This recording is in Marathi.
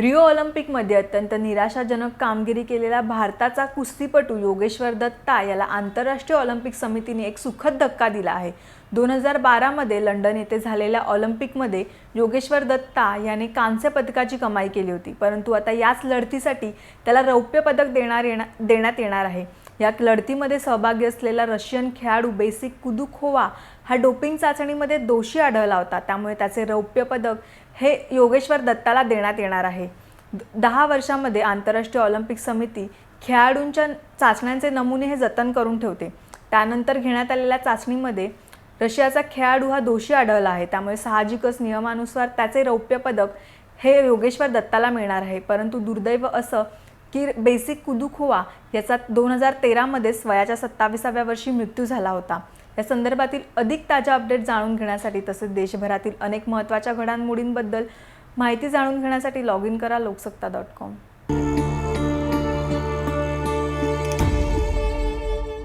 रिओ ऑलिम्पिकमध्ये अत्यंत निराशाजनक कामगिरी केलेला भारताचा कुस्तीपटू योगेश्वर दत्ता याला आंतरराष्ट्रीय ऑलिम्पिक समितीने एक सुखद धक्का दिला आहे. दोन हजार बारामध्ये लंडन येथे झालेल्या ऑलिम्पिकमध्ये योगेश्वर दत्ता याने कांस्य पदकाची कमाई केली होती परंतु आता याच लढतीसाठी त्याला रौप्य पदक देणार येणार देण्यात येणार आहे. या लढतीमध्ये सहभागी असलेला रशियन खेळाडू बेसिक कुदुखोवा हा डोपिंग चाचणीमध्ये दोषी आढळला होता. त्यामुळे त्याचे रौप्य पदक हे योगेश्वर दत्ताला देण्यात येणार आहे. दहा वर्षामध्ये आंतरराष्ट्रीय ऑलिम्पिक समिती खेळाडूंच्या चाचण्यांचे नमुने हे जतन करून ठेवते. त्यानंतर घेण्यात आलेल्या चाचणीमध्ये रशियाचा खेळाडू हा दोषी आढळला आहे. त्यामुळे साहजिकच नियमानुसार त्याचे रौप्य पदक हे योगेश्वर दत्ताला मिळणार आहे. परंतु दुर्दैव असं की बेसिक कुदुखोवा याचा दोन हजार तेरामध्येच वयाच्या सत्ताविसाव्या वर्षी मृत्यू झाला होता. या संदर्भातील अधिक ताज्या अपडेट जाणून घेण्यासाठी तसेच देशभरातील अनेक महत्त्वाच्या घडामोडींबद्दल माहिती जाणून घेण्यासाठी लॉग इन करा लोकसत्ता डॉट कॉम